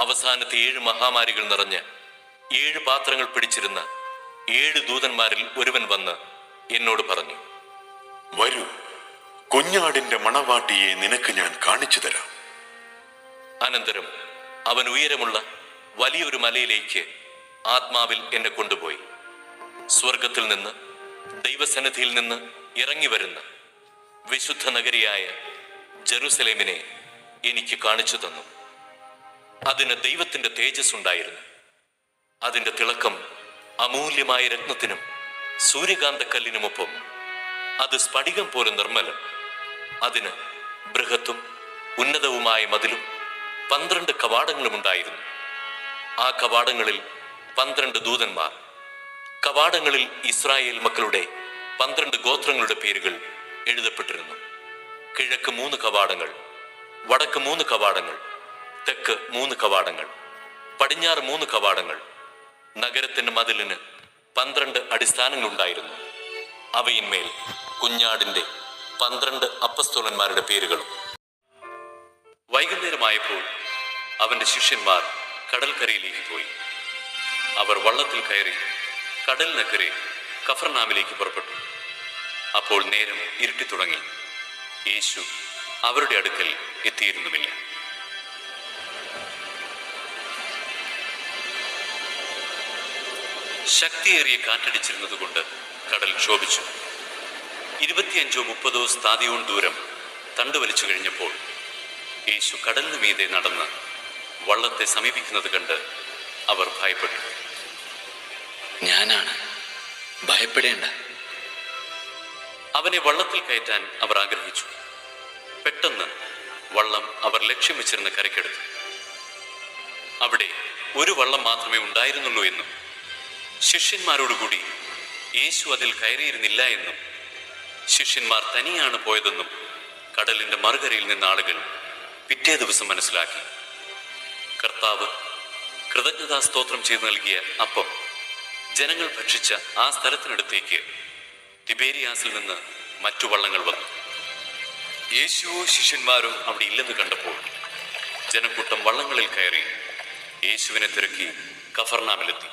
അവസാനത്തെ ഏഴ് മഹാമാരികൾ നിറഞ്ഞ് ഏഴ് പാത്രങ്ങൾ പിടിച്ചിരുന്ന ഏഴ് ദൂതന്മാരിൽ ഒരുവൻ വന്ന് എന്നോട് പറഞ്ഞു വരൂ കുഞ്ഞാടിന്റെ മണവാട്ടിയെ നിനക്ക് ഞാൻ കാണിച്ചു തരാം. അനന്തരം അവൻ ഉയരമുള്ള വലിയൊരു മലയിലേക്ക് ആത്മാവിൽ എന്നെ കൊണ്ടുപോയി. സ്വർഗത്തിൽ നിന്ന് ദൈവസന്നിധിയിൽ നിന്ന് ഇറങ്ങി വരുന്ന വിശുദ്ധ നഗരിയായ ജെറുസലേമിനെ എനിക്ക് കാണിച്ചു തന്നു. അതിന് ദൈവത്തിന്റെ തേജസ് ഉണ്ടായിരുന്നു അതിന്റെ തിളക്കം അമൂല്യമായ രത്നത്തിനും സൂര്യകാന്തക്കല്ലിനുമൊപ്പം. അത് സ്ഫടികം പോലെ നിർമ്മലം. അതിന് ബൃഹത്തും ഉന്നതവുമായ മതിലും പന്ത്രണ്ട് കവാടങ്ങളും ഉണ്ടായിരുന്നു. ആ കവാടങ്ങളിൽ പന്ത്രണ്ട് ദൂതന്മാർ. കവാടങ്ങളിൽ ഇസ്രായേൽ മക്കളുടെ പന്ത്രണ്ട് ഗോത്രങ്ങളുടെ പേരുകൾ എഴുതപ്പെട്ടിരുന്നു. കിഴക്ക് മൂന്ന് കവാടങ്ങൾ വടക്ക് മൂന്ന് കവാടങ്ങൾ തെക്ക് മൂന്ന് കവാടങ്ങൾ പടിഞ്ഞാറ് മൂന്ന് കവാടങ്ങൾ നഗരത്തിന്റെ മതിലിന് പന്ത്രണ്ട് അടിസ്ഥാനങ്ങളുണ്ടായിരുന്നു. അവയിന്മേൽ കുഞ്ഞാടിന്റെ പന്ത്രണ്ട് അപ്പസ്തോലന്മാരുടെ പേരുകളും. വൈകുന്നേരമായപ്പോൾ അവന്റെ ശിഷ്യന്മാർ കടൽക്കരയിലേക്ക് പോയി. അവർ വള്ളത്തിൽ കയറി കടലിനക്കരെ കഫർനാമിലേക്ക് പുറപ്പെട്ടു. അപ്പോൾ നേരം ഇരുട്ടി തുടങ്ങി യേശു അവരുടെ അടുക്കൽ എത്തിയിരുന്നുമില്ല. ശക്തിയേറിയ കാറ്റടിച്ചിരുന്നതുകൊണ്ട് കടൽ ക്ഷോഭിച്ചു. ഇരുപത്തിയഞ്ചോ മുപ്പതോ സ്ഥാതിയോൺ ദൂരം തണ്ടുവലിച്ചു കഴിഞ്ഞപ്പോൾ യേശു കടലിന് മീതെ നടന്ന് വള്ളത്തെ സമീപിക്കുന്നത് കണ്ട് അവർ ഭയപ്പെട്ടു. ഞാനാണ്. ഭയപ്പെടേണ്ട. അവനെ വള്ളത്തിൽ കയറ്റാൻ അവർ ആഗ്രഹിച്ചു. പെട്ടെന്ന് വള്ളം അവർ ലക്ഷ്യം വെച്ചിരുന്ന കരയ്ക്കെടുത്തു. അവിടെ ഒരു വള്ളം മാത്രമേ ഉണ്ടായിരുന്നുള്ളൂ എന്നും ശിഷ്യന്മാരോടുകൂടി യേശു അതിൽ കയറിയിരുന്നില്ല എന്നും ശിഷ്യന്മാർ തനിയാണ് പോയതെന്നും കടലിന്റെ മറുകരയിൽ നിന്ന ആളുകൾ പിറ്റേ ദിവസം മനസ്സിലാക്കി. കർത്താവ് കൃതജ്ഞതാ സ്തോത്രം ചെയ്തു നൽകിയ അപ്പം ജനങ്ങൾ ഭക്ഷിച്ച ആ സ്ഥലത്തിനടുത്തേക്ക് തിബേരിയാസിൽ നിന്ന് മറ്റു വള്ളങ്ങൾ വന്നു. യേശുവോ ശിഷ്യന്മാരോ അവിടെ ഇല്ലെന്ന് കണ്ടപ്പോൾ ജനക്കൂട്ടം വള്ളങ്ങളിൽ കയറി യേശുവിനെ തിരക്കി കഫർനാമിലെത്തി.